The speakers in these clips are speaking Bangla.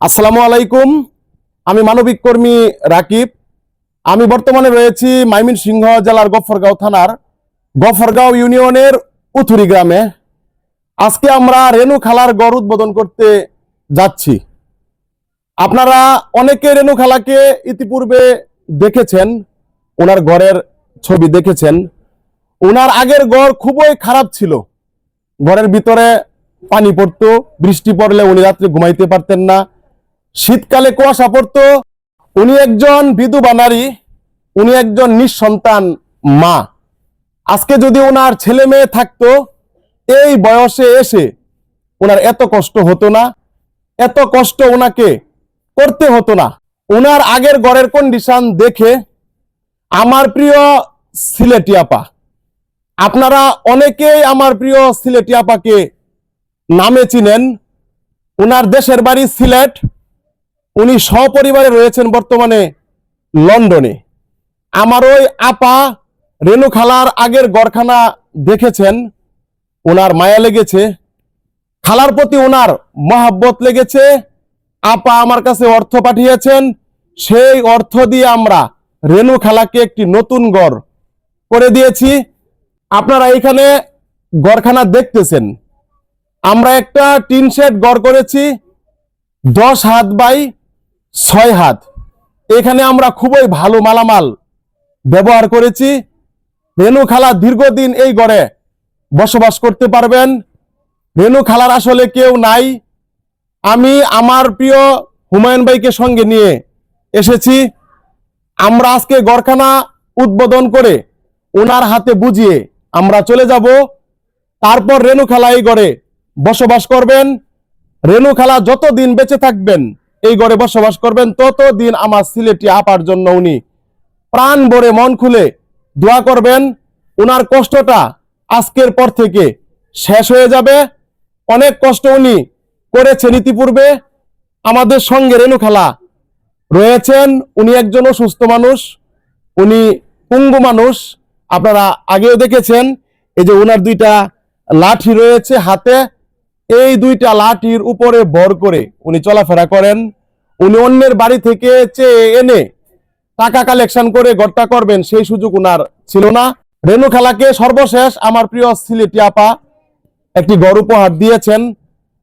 আসসালামু আলাইকুম। আমি মানবিক কর্মী রাকিব। আমি বর্তমানে রয়েছি সিংহ জেলার গফরগাঁও থানার গফরগাঁও ইউনিয়নের উথুরি গ্রামে। আজকে আমরা রেণু খালার গড় উদ্বোধন করতে যাচ্ছি। আপনারা অনেকে রেণু খালাকে ইতিপূর্বে দেখেছেন, ওনার ঘরের ছবি দেখেছেন। ওনার আগের গড় খুবই খারাপ ছিল। ঘরের ভিতরে পানি পড়তো, বৃষ্টি পড়লে উনি রাত্রে ঘুমাইতে পারতেন না। শীতকালে কুয়াশা পড়তো। উনি একজন বিধবা নারী, উনি একজন নিঃসন্তান মা। আজকে যদি ওনার ছেলে মেয়ে থাকতো, এই বয়সে এসে ওনার এত কষ্ট হতো না, এত কষ্ট ওনাকে করতে হতো না। ওনার আগের ঘরের কন্ডিশন দেখে আমার প্রিয় সিলেটি আপা, আপনারা অনেকেই আমার প্রিয় সিলেটি আপাকে নামে চিনেন। ওনার দেশের বাড়ি সিলেট। উনি সপরিবারে রয়েছেন বর্তমানে লন্ডনে। আমার ওই আপা রেণু খালার আগের গড়খানা দেখেছেন ওনার মায়া লেগেছে, খালার প্রতি ওনার মহাব্বত লেগেছে, আপা আমার কাছে অর্থ পাঠিয়েছেন, সেই অর্থ দিয়ে আমরা রেণু খালাকে একটি নতুন গড় করে দিয়েছি। আপনারা এখানে গড়খানা দেখতেছেন। আমরা একটা টিন শেড গড় করেছি, দশ হাত বাই ছয় হাত। এখানে আমরা খুবই ভালো মালামাল ব্যবহার করেছি। রেণু খালা দীর্ঘদিন এই গড়ে বসবাস করতে পারবেন। রেণু খালার আসলে কেউ নাই। আমি আমার প্রিয় হুমায়ুন ভাইকে সঙ্গে নিয়ে এসেছি। আমরা আজকে গড়খানা উদ্বোধন করে ওনার হাতে বুঝিয়ে আমরা চলে যাব। তারপর রেণু খালা এই গড়ে বসবাস করবেন। রেণু খালা যতদিন বেঁচে থাকবেন এই গড়ে বসবাস করবেন, ততদিন আমার সিলেটি আপার জন্য উনি প্রাণ ভরে মন খুলে দোয়া করবেন ওনার কষ্টটা আজকের পর থেকে শেষ হয়ে যাবে। অনেক কষ্ট উনি করেছেন ইতিপূর্বে। আমাদের সঙ্গে রেণু খালা রয়েছেন, উনি একজন সুস্থ মানুষ, উনি পুঙ্গু মানুষ, আপনারা আগেও দেখেছেন, এই যে ওনার দুইটা লাঠি রয়েছে হাতে। এই দুইটা লাঠির উপরে ভর করে উনি চলাফেরা করেন। উনি অন্যের বাড়ি থেকে চেয়ে এনে টাকা কালেকশন করে গড়টা করবেন, সেই সুযোগ উনার ছিল না। রেণু খালাকে সর্বশেষ আমার প্রিয় সিলেটি আপা একটি গড় উপহার দিয়েছেন।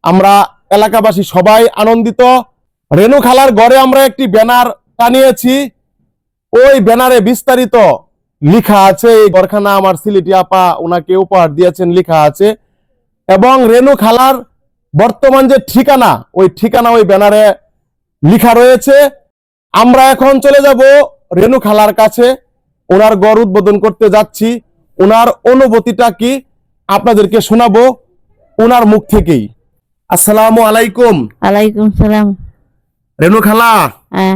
আমরা এলাকাবাসী সবাই আনন্দিত। রেণু খালার ঘরে আমরা একটি ব্যানার টানিয়েছি। ওই ব্যানারে বিস্তারিত লিখা আছে, এই গড়খানা আমার সিলেটি আপা ওনাকে উপহার দিয়েছেন, লিখা আছে। এবং রেণু খালার বর্তমান যে ঠিকানা ওই ঠিকানা ওই ব্যানারে লেখা রয়েছে। আমরা এখন চলে যাব রেণু খালার কাছে। ওনার গড় উদ্বোধন করতে যাচ্ছি। ওনার অনুভূতিটা কি আপনাদেরকে শোনাবো ওনার মুখ থেকেই। আসসালামু আলাইকুম। ওয়ালাইকুম সালাম। রেণু খালা হ্যাঁ।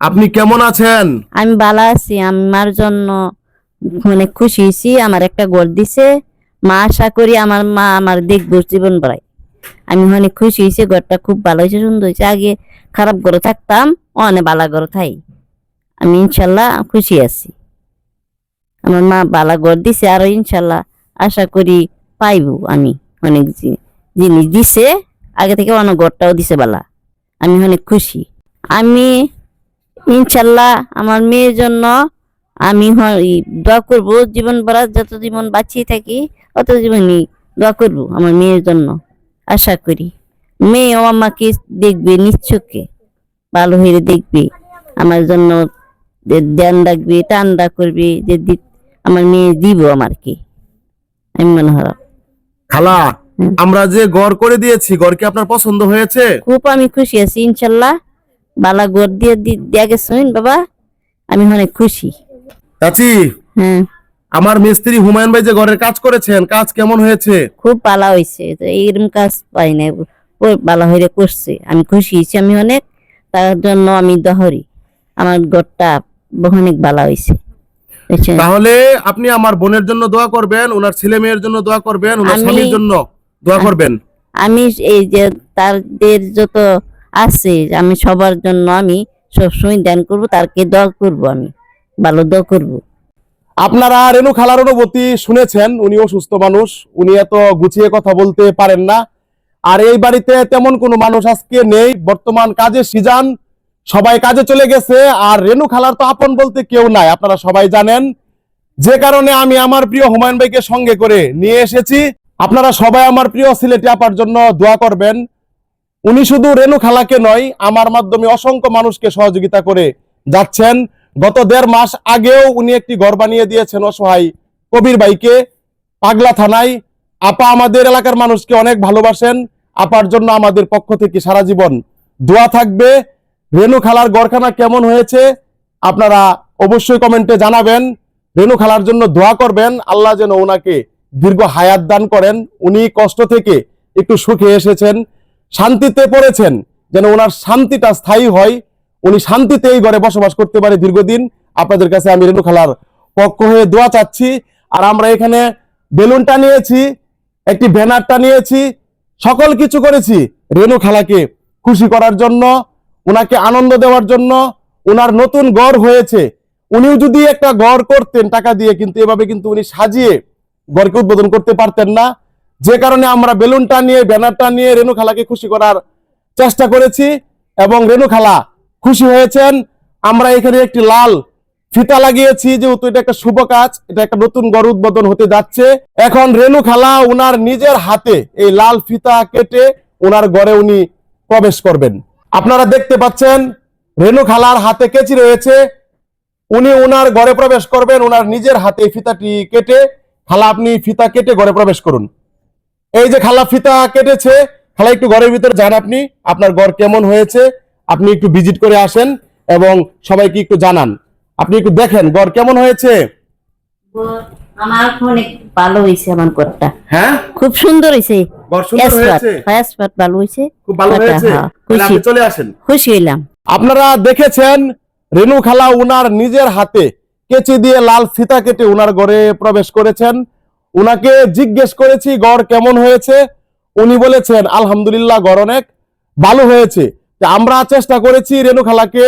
আপনি কেমন আছেন? আমি ভালো আছি। আমার জন্য মানে খুশি হয়েছি। আমার একটা গোল দিছে। মা আশা করি আমার মা আমার দেখব জীবন বেড়ায়। আমি অনেক খুশি হয়েছি, ঘরটা খুব ভালো হয়েছে, সুন্দর হয়েছে। আগে খারাপ ঘরে থাকতাম, অনেক ভালো ঘরে থাই। আমি ইনশাল্লাহ খুশি আছি। আমার মা বালা ঘর দিছে, আর ইনশাল্লাহ আশা করি পাইবো আমি অনেক জিনিস দিছে, আগে থেকে অনেক ঘরটাও দিছে বালা। আমি অনেক খুশি। আমি ইনশাল্লাহ আমার মেয়ের জন্য আমি দোয়া করব জীবন ভরা যত জীবন বাঁচিয়ে থাকি অত জীবনই দোয়া করব আমার মেয়ের জন্য। আশা করি। মেয়েও আমাকে দেখবে নিশ্চকে ভালো হয়ে দেখবে। আমার জন্য যে ধ্যান রাখবে টান্ডা করবে যে আমার মেয়ে দিব আমার আমারকে। আমি মনে হয় খালা আমরা যে গড় করে দিয়েছি গড় কি আপনার পছন্দ হয়েছে? খুব আমি খুশি আছি ইনশাল্লাহ। বালা গড় দিয়ে দেয়া গেছেন বাবা। আমি অনেক খুশি। চাচি আমার মিস্ত্রি হুমায়ুন ভাই যে ঘরের কাজ করেছেন কাজ কেমন হয়েছে? খুব ভালো হয়েছে এইরকম কাজ পাই না ভালো হয়ে করছে আমি খুশি হয়েছি আমি অনেক। তার জন্য আমি দহরি। আমার ঘরটা অনেক ভালো হয়েছে? তাহলে আপনি আমার বোনের জন্য দোয়া করবেন ওনার ছেলে মেয়ের জন্য দোয়া করবেন ওনার স্বামীর জন্য দোয়া করবেন? আমি এই যে তাদের যত আছে আমি সবার জন্য আমি সবসময় ধ্যান করব তারকে দোয়া করব আমি। ভালো দোয়া করব। আপনারা রেণু খালার অনুভূতি শুনেছেন উনি অসুস্থ মানুষ, উনি এত গুছিয়ে কথা বলতে পারেন না। আর এই বাড়িতে তেমন কোনো মানুষ আজকে নেই, বর্তমান কাজে সিজান, সবাই কাজে চলে গেছে, আর রেনু খালার তো আপন বলতে কেউ নাই, আপনারা সবাই জানেন। যে কারণে আমি আমার প্রিয় হুমায়ুন ভাইকে সঙ্গে করে নিয়ে এসেছি। আপনারা সবাই আমার প্রিয় সিলেটি আপার জন্য দোয়া করবেন। উনি শুধু রেনু খালাকে নয়, আমার মাধ্যমে অসংখ্য মানুষকে সহযোগিতা করে যাচ্ছেন। গত দেড় মাস আগেও উনি একটি ঘর বানিয়ে দিয়েছেন অসহায় কবির ভাইকে। পাগলা থানায়। আপা আমাদের এলাকার মানুষকে অনেক ভালোবাসেন। আপার জন্য আমাদের পক্ষ থেকে সারা জীবন দোয়া থাকবে। রেনু খালার গড়খানা কেমন হয়েছে আপনারা অবশ্যই কমেন্টে জানাবেন। রেনু খালার জন্য দোয়া করবেন। আল্লাহ যেন ওনাকে দীর্ঘ হায়াত দান করেন। উনি কষ্ট থেকে একটু সুখে এসেছেন, শান্তিতে পড়েছেন, যেন ওনার শান্তিটা স্থায়ী হয়। উনি শান্তিতে এই ঘরে বসবাস করতে পারে দীর্ঘদিন। আপনাদের কাছে আমি রেনু খালার পক্ষ হয়ে দোয়া চাচ্ছি। আর আমরা এখানে বেলুনটা নিয়েছি, একটি ব্যানারটা নিয়েছি, সকল কিছু করেছি রেনু খালাকে খুশি করার জন্য ওনাকে আনন্দ দেওয়ার জন্য ওনার নতুন গড় হয়েছে। উনিও যদি একটা গড় করতেন, টাকা দিয়ে, কিন্তু এভাবে কিন্তু উনি সাজিয়ে গড়কে উদ্বোধন করতে পারতেন না। যে কারণে আমরা বেলুনটা নিয়ে, ব্যানারটা নিয়ে রেনু খালাকে খুশি করার চেষ্টা করেছি। এবং রেনু খালা খুশি হয়েছেন। আমরা এখানে একটি লাল ফিতা লাগিয়েছি, যেহেতু এটা একটা শুভ কাজ, এটা একটা নতুন গড় উদ্বোধন হতে যাচ্ছে। এখন রেনু খালা উনার নিজের হাতে এই লাল ফিতা কেটে উনার গড়ে উনি প্রবেশ করবেন। আপনারা দেখতে পাচ্ছেন রেনু খালার হাতে কেচি রয়েছে। উনি ওনার ঘরে প্রবেশ করবেন ওনার নিজের হাতে ফিতাটি কেটে। খালা, আপনি ফিতা কেটে ঘরে প্রবেশ করুন। এই যে খালা ফিতা কেটেছে, খালা, একটু ঘরের ভিতরে যান আপনি। আপনার ঘর কেমন হয়েছে? আপনি একটু ভিজিট করে আসেন এবং সবাইকে একটু জানান। আপনি একটু দেখেন গড় কেমন হয়েছে? আমার অনেক ভালো হয়েছে আমার ঘরটা হ্যাঁ? খুব সুন্দর হয়েছে। ঘর সুন্দর হয়েছে? স্পাট ভালো হয়েছে। খুব ভালো হয়েছে? হ্যাঁ, তাহলে খুশি। আপনি চলে আসেন। খুশি হইলাম। আপনারা দেখেছেন রেনু খালা উনার নিজের হাতে কেচি দিয়ে লাল ফিতা কেটে উনার ঘরে প্রবেশ করেছেন। উনাকে জিজ্ঞেস করেছি গড় কেমন হয়েছে? উনি বলেছেন আলহামদুলিল্লাহ গড় অনেক ভালো হয়েছে। আমরা চেষ্টা করেছি রেনু খালাকে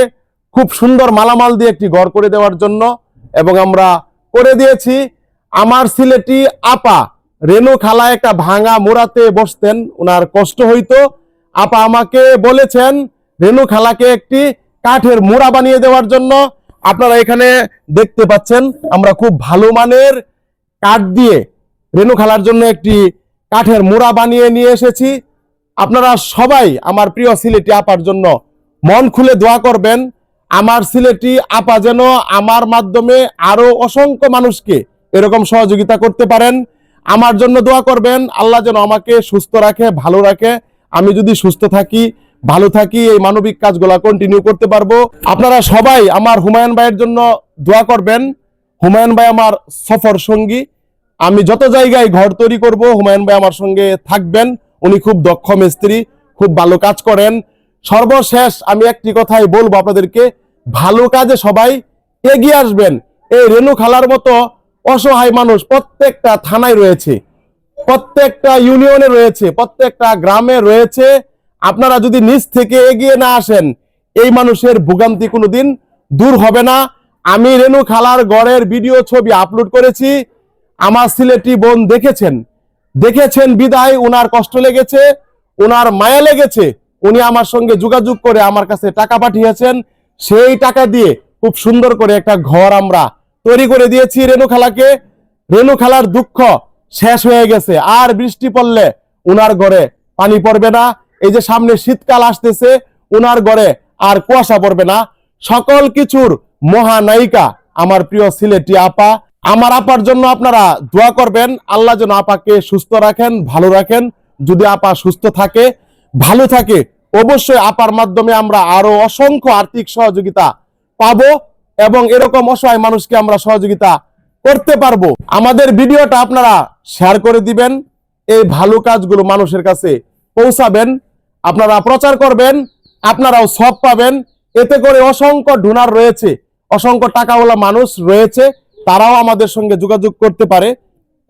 খুব সুন্দর মালামাল দিয়ে একটি ঘর করে দেওয়ার জন্য এবং আমরা করে দিয়েছি। আমার সিলেটি আপা রেনু খালা একটা ভাঙা মোড়াতে বসতেন ওনার কষ্ট হইতো। আপা আমাকে বলেছেন রেনু খালাকে একটি কাঠের মোড়া বানিয়ে দেওয়ার জন্য আপনারা এখানে দেখতে পাচ্ছেন, আমরা খুব ভালো মানের কাঠ দিয়ে রেনু খালার জন্য একটি কাঠের মোড়া বানিয়ে নিয়ে এসেছি। আপনারা সবাই আমার প্রিয় সিলেটি আপার জন্য মন খুলে দোয়া করবেন। আমার সিলেটি আপা যেন আমার মাধ্যমে আরও অসংখ্য মানুষকে এরকম সহযোগিতা করতে পারেন। আমার জন্য দোয়া করবেন, আল্লাহ যেন আমাকে সুস্থ রাখে, ভালো রাখে। আমি যদি সুস্থ থাকি, ভালো থাকি, এই মানবিক কাজগুলা কন্টিনিউ করতে পারব। আপনারা সবাই আমার হুমায়ুন ভাইয়ের জন্য দোয়া করবেন। হুমায়ুন ভাই আমার সফর সঙ্গী। আমি যত জায়গায় ঘর তৈরি করব, হুমায়ুন ভাই আমার সঙ্গে থাকবেন। উনি খুব দক্ষ মিস্ত্রি, খুব ভালো কাজ করেন। সর্বশেষ আমি একটি কথাই বলব আপনাদেরকে, ভালো কাজে সবাই এগিয়ে আসবেন। এই রেনু খালার মতো অসহায় মানুষ প্রত্যেকটা থানায় রয়েছে, প্রত্যেকটা ইউনিয়নে রয়েছে, প্রত্যেকটা গ্রামে রয়েছে। আপনারা যদি নিচ থেকে এগিয়ে না আসেন, এই মানুষের ভোগান্তি কোনোদিন দূর হবে না। আমি রেনু খালার গড়ের ভিডিও ছবি আপলোড করেছি। আমার সিলেটি বোন দেখেছেন দেখেছেন বিদায়, উনার কষ্ট লেগেছে, উনার মায়া লেগেছে, উনি আমার সঙ্গে যোগাযোগ করে আমার কাছে টাকা পাঠিয়েছেন। সেই টাকা দিয়ে খুব সুন্দর করে একটা ঘর আমরা তৈরি করে দিয়েছি রেনু খালাকে। রেনু খালার দুঃখ শেষ হয়ে গেছে, আর বৃষ্টি পড়লে উনার ঘরে পানি পড়বে না। এই যে সামনে শীতকাল আসতেছে, উনার ঘরে আর কুয়াশা পড়বে না। সকল কিছুর মহানায়িকা আমার প্রিয় সিলেটি আপা আমার আপার জন্য আপনারা দোয়া করবেন। আল্লাহ যেন আপাকে সুস্থ রাখেন, ভালো রাখেন। যদি আপা সুস্থ থাকে, ভালো থাকে, অবশ্যই আপার মাধ্যমে আমরা আরও অসংখ্য আর্থিক সহযোগিতা পাবো এবং এরকম অসহায় মানুষকে আমরা সহযোগিতা করতে পারব। আমাদের ভিডিওটা আপনারা শেয়ার করে দিবেন। এই ভালো কাজগুলো মানুষের কাছে পৌঁছাবেন। আপনারা প্রচার করবেন, আপনারাও সব পাবেন। এতে করে অসংখ্য ডোনার রয়েছে, অসংখ্য টাকাওয়ালা মানুষ রয়েছে। তারাও আমাদের সঙ্গে যোগাযোগ করতে পারে।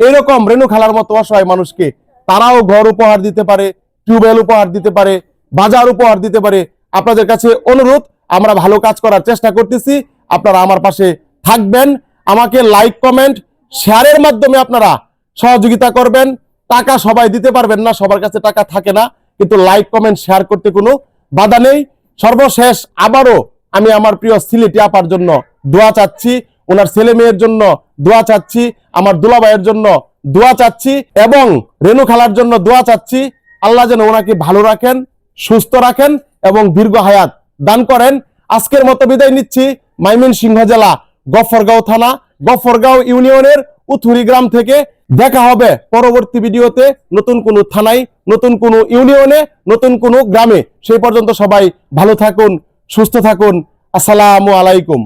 এরকম রেণু খেলার মতো অসহায় মানুষকে তারাও ঘর উপহার দিতে পারে, টিউবওয়েল উপহার দিতে পারে, বাজার উপহার দিতে পারে। আপনাদের কাছে অনুরোধ, আমরা ভালো কাজ করার চেষ্টা করতেছি। আপনারা আমার পাশে থাকবেন, আমাকে লাইক কমেন্ট শেয়ারের মাধ্যমে আপনারা সহযোগিতা করবেন। টাকা সবাই দিতে পারবেন না, সবার কাছে টাকা থাকে না, কিন্তু লাইক কমেন্ট শেয়ার করতে কোনো বাধা নেই। সর্বশেষ আবারও আমি আমার প্রিয় সিলেটি আপার জন্য দোয়া চাচ্ছি। ওনার ছেলে মেয়ের জন্য দোয়া চাচ্ছি, আমার দুলাভাইয়ের জন্য দোয়া চাচ্ছি এবং রেণু খালার জন্য দোয়া চাচ্ছি। আল্লাহ যেন ওনাকে ভালো রাখেন, সুস্থ রাখেন এবং দীর্ঘ হায়াত দান করেন। আজকের মতো বিদায় নিচ্ছি মাইমিন সিংহ জেলা গফরগাঁও থানা, গফরগাঁও ইউনিয়নের উথুরি গ্রাম থেকে। দেখা হবে পরবর্তী ভিডিওতে নতুন কোনো থানায়, নতুন কোনো ইউনিয়নে, নতুন কোনো গ্রামে। সেই পর্যন্ত সবাই ভালো থাকুন, সুস্থ থাকুন। আসসালামু আলাইকুম।